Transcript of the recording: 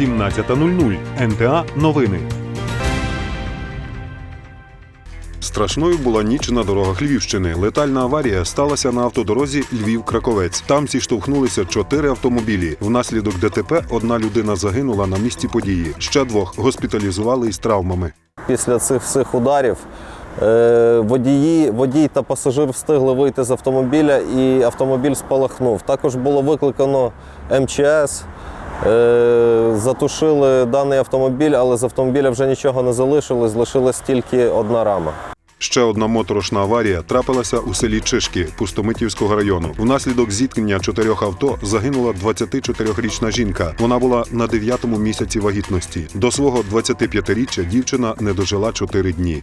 17.00. НТА Новини. Страшною була ніч на дорогах Львівщини. Летальна аварія сталася на автодорозі Львів-Краковець. Там зіштовхнулися чотири автомобілі. Внаслідок ДТП одна людина загинула на місці події. Ще двох госпіталізували із травмами. Після цих всіх ударів е, водії, водій та пасажир встигли вийти з автомобіля і автомобіль спалахнув. Також було викликано МЧС. Затушили даний автомобіль, але з автомобіля вже нічого не залишилось, лишилась тільки одна рама. Ще одна моторошна аварія трапилася у селі Чишки Пустомитівського району. Внаслідок зіткнення чотирьох авто загинула 24-річна жінка. Вона була на дев'ятому місяці вагітності. До свого 25-річчя дівчина не дожила чотири дні.